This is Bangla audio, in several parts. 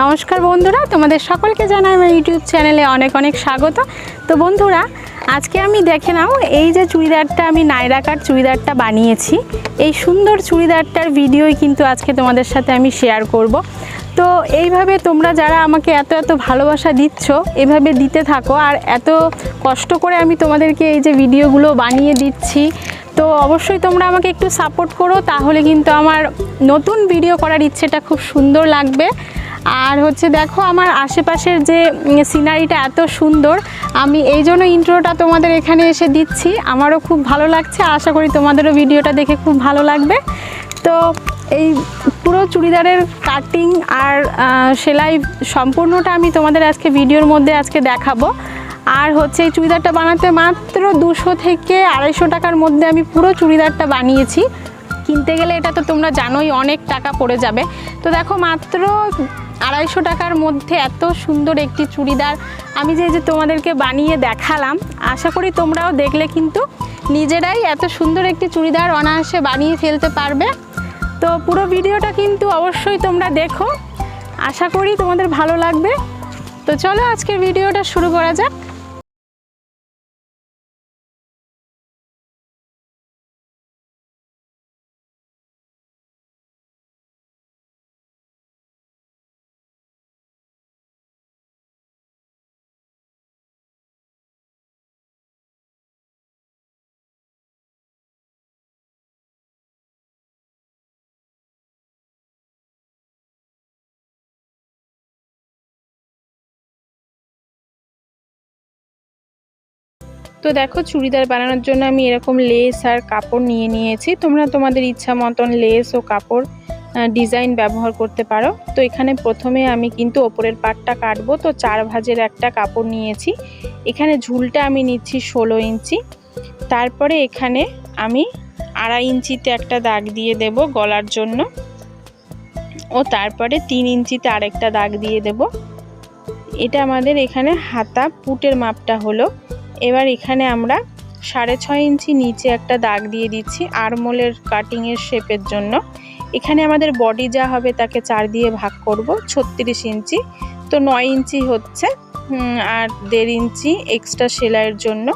নমস্কার বন্ধুরা, তোমাদের সকলকে জানাই আমার ইউটিউব চ্যানেলে অনেক অনেক স্বাগত। তো বন্ধুরা, আজকে আমি দেখে নাও, এই যে চুড়িদারটা আমি নাইরাকার চুড়িদারটা বানিয়েছি, এই সুন্দর চুড়িদারটার ভিডিওই কিন্তু আজকে তোমাদের সাথে আমি শেয়ার করব। তো এইভাবে তোমরা যারা আমাকে এত এত ভালোবাসা দিচ্ছ, এভাবে দিতে থাকো, আর এত কষ্ট করে আমি তোমাদেরকে এই যে ভিডিওগুলো বানিয়ে দিচ্ছি, তো অবশ্যই তোমরা আমাকে একটু সাপোর্ট করো, তাহলে কিন্তু আমার নতুন ভিডিও করার ইচ্ছেটা খুব সুন্দর লাগবে। আর হচ্ছে দেখো আমার আশেপাশের যে সিনারিটা এত সুন্দর, আমি এই জন্য ইন্ট্রোটা তোমাদের এখানে এসে দিচ্ছি। আমারও খুব ভালো লাগছে, আশা করি তোমাদেরও ভিডিওটা দেখে খুব ভালো লাগবে। তো এই পুরো চুড়িদারের কাটিং আর সেলাই সম্পূর্ণটা আমি তোমাদের আজকে ভিডিওর মধ্যে আজকে দেখাবো। আর হচ্ছে এই চুড়িদারটা বানাতে মাত্র দুশো থেকে আড়াইশো টাকার মধ্যে আমি পুরো চুড়িদারটা বানিয়েছি। কিনতে গেলে এটা তো তোমরা জানোই, অনেক টাকা পড়ে যাবে। তো দেখো মাত্র আড়াইশো টাকার মধ্যে এত সুন্দর একটি চুড়িদার আমি যে যে তোমাদেরকে বানিয়ে দেখালাম, আশা করি তোমরাও দেখলে কিন্তু নিজেরাই এত সুন্দর একটি চুড়িদার অনায়াসে বানিয়ে ফেলতে পারবে। তো পুরো ভিডিওটা কিন্তু অবশ্যই তোমরা দেখো। আশা করি তোমাদের ভালো লাগবে। তো চলো আজকের ভিডিওটা শুরু করা যাক। তো দেখো চুড়িদার বানানোর জন্য আমি এরকম লেস আর কাপড় নিয়ে নিয়েছি। তোমরা তোমাদের ইচ্ছা মতন লেস ও কাপড় ডিজাইন ব্যবহার করতে পারো। তো এখানে প্রথমে আমি কিন্তু ওপরের পাটটা কাটবো। তো চার ভাজের একটা কাপড় নিয়েছি। এখানে ঝুলটা আমি নিচ্ছি ষোলো ইঞ্চি। তারপরে এখানে আমি আড়াই ইঞ্চিতে একটা দাগ দিয়ে দেব গলার জন্য। ও তারপরে তিন ইঞ্চিতে আরেকটা দাগ দিয়ে দেব। এটা আমাদের এখানে হাতা, পুটের মাপটা হলো এবার এখানে আমরা সাড়ে ছয় ইঞ্চি নিচে একটা দাগ দিয়ে দিচ্ছি আরমোলের কাটিংয়ের শেপের জন্য। এখানে আমাদের বডি যা হবে তাকে চার দিয়ে ভাগ করব, ছত্রিশ ইঞ্চি। তো নয় ইঞ্চি হচ্ছে আর দেড় ইঞ্চি এক্সট্রা সেলাইয়ের জন্য।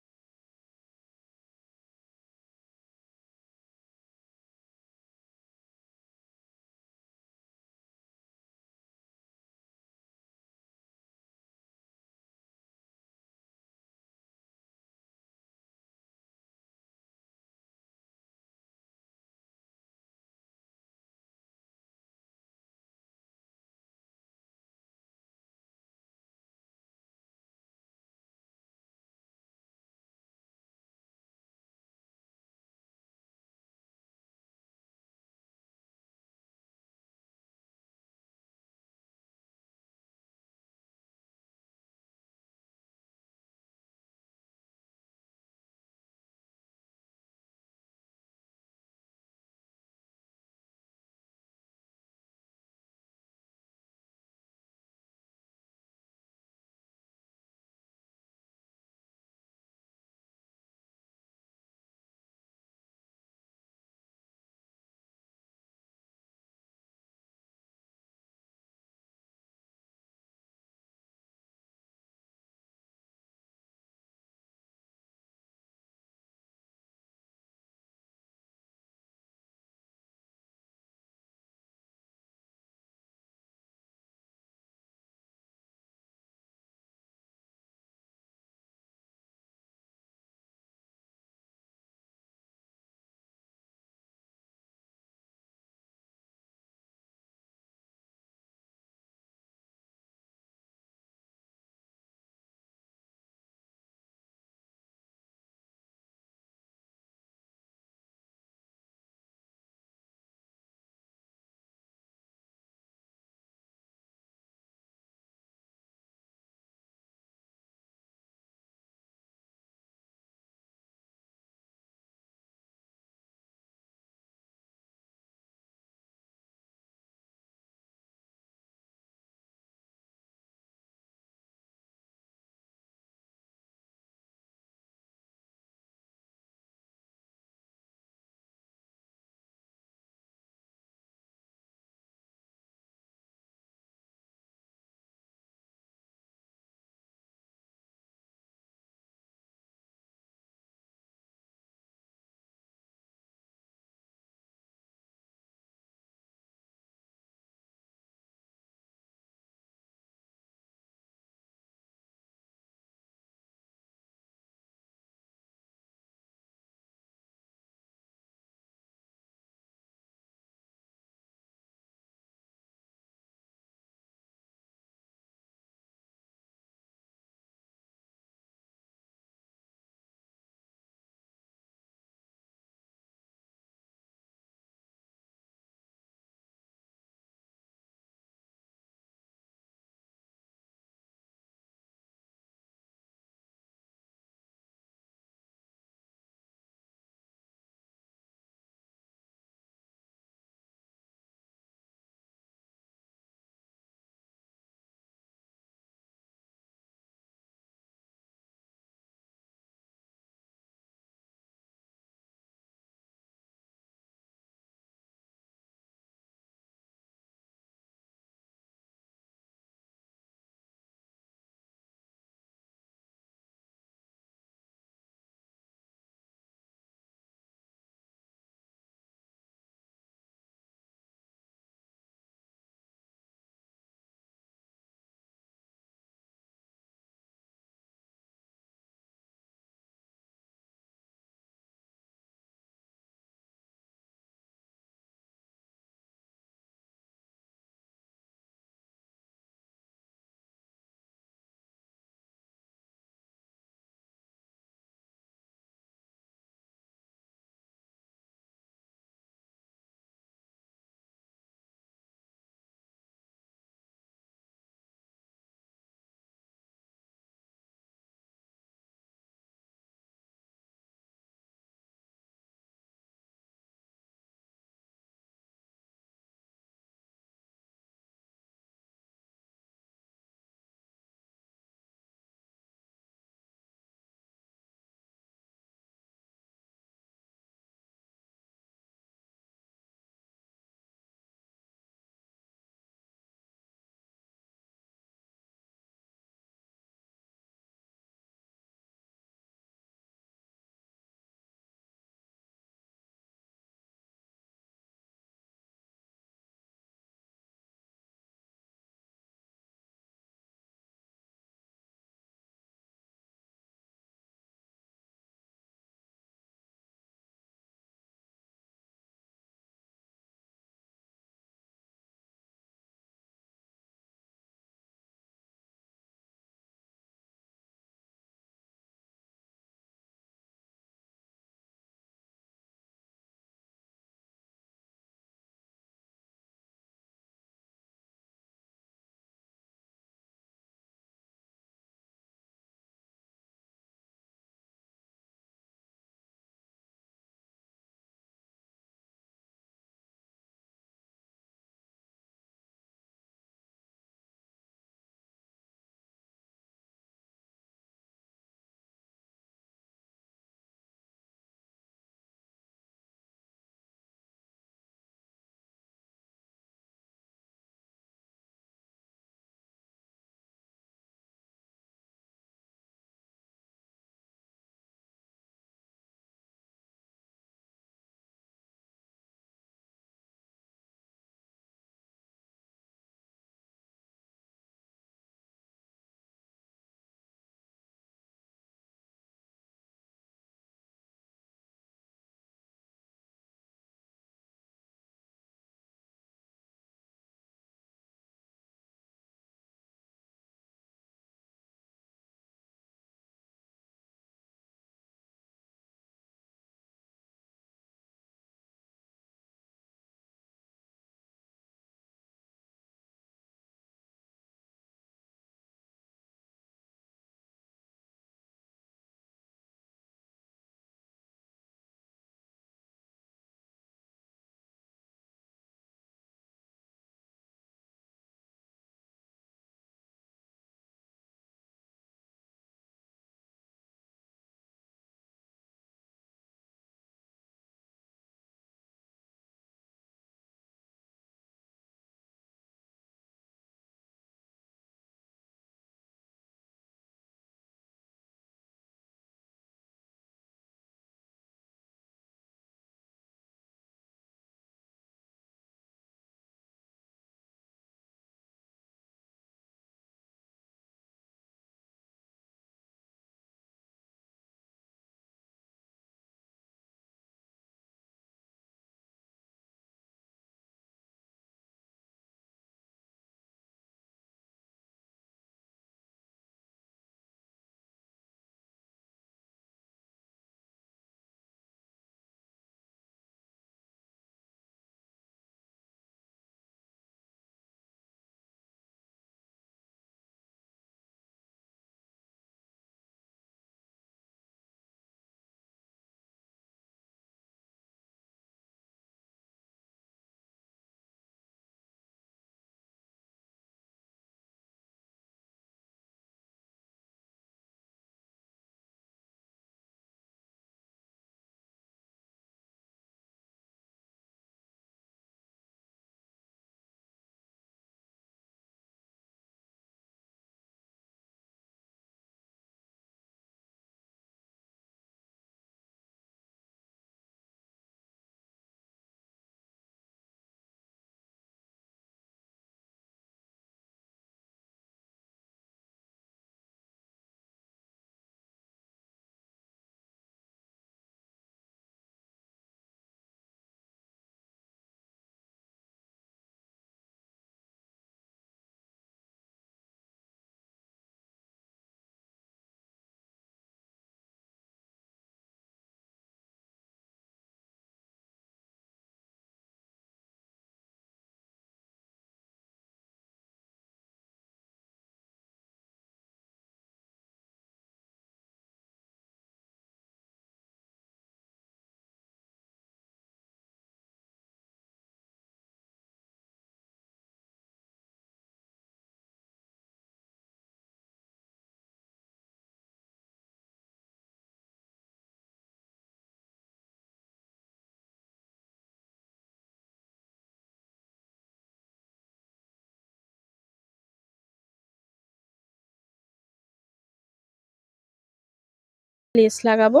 লেস লাগাবো।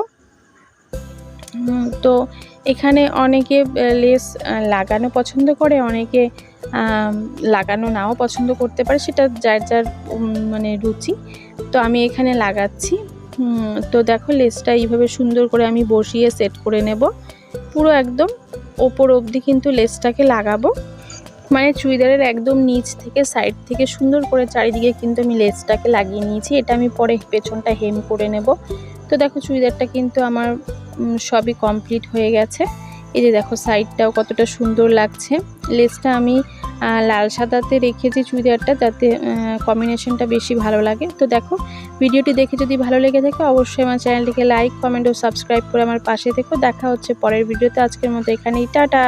তো এখানে অনেকে লেস লাগানো পছন্দ করে, অনেকে লাগানো নাও পছন্দ করতে পারে, সেটা যার যার মানে রুচি। তো আমি এখানে লাগাচ্ছি। তো দেখো লেসটা এইভাবে সুন্দর করে আমি বসিয়ে সেট করে নেব। পুরো একদম ওপর অবধি কিন্তু লেসটাকে লাগাবো। মানে চুড়িদারের একদম নিচ থেকে সাইড থেকে সুন্দর করে চারিদিকে কিন্তু আমি লেসটাকে লাগিয়ে নিয়েছি। এটা আমি পরে পেছনটা হেম করে নেব। তো দেখো চুড়িদারটা কিন্তু আমার সবই কমপ্লিট হয়ে গেছে। এই যে দেখো সাইডটাও কতটা সুন্দর লাগছে। লেসটা আমি লাল সাদাতে রেখেছি চুড়িদারটা যাতে কম্বিনেশনটা বেশি ভালো লাগে। তো দেখো, ভিডিওটি দেখে যদি ভালো লেগে থাকে, অবশ্যই আমার চ্যানেলটিকে লাইক কমেন্ট ও সাবস্ক্রাইব করে আমার পাশে থেকো। দেখা হচ্ছে পরের ভিডিওতে। আজকের মতো এখানেই, টাটা!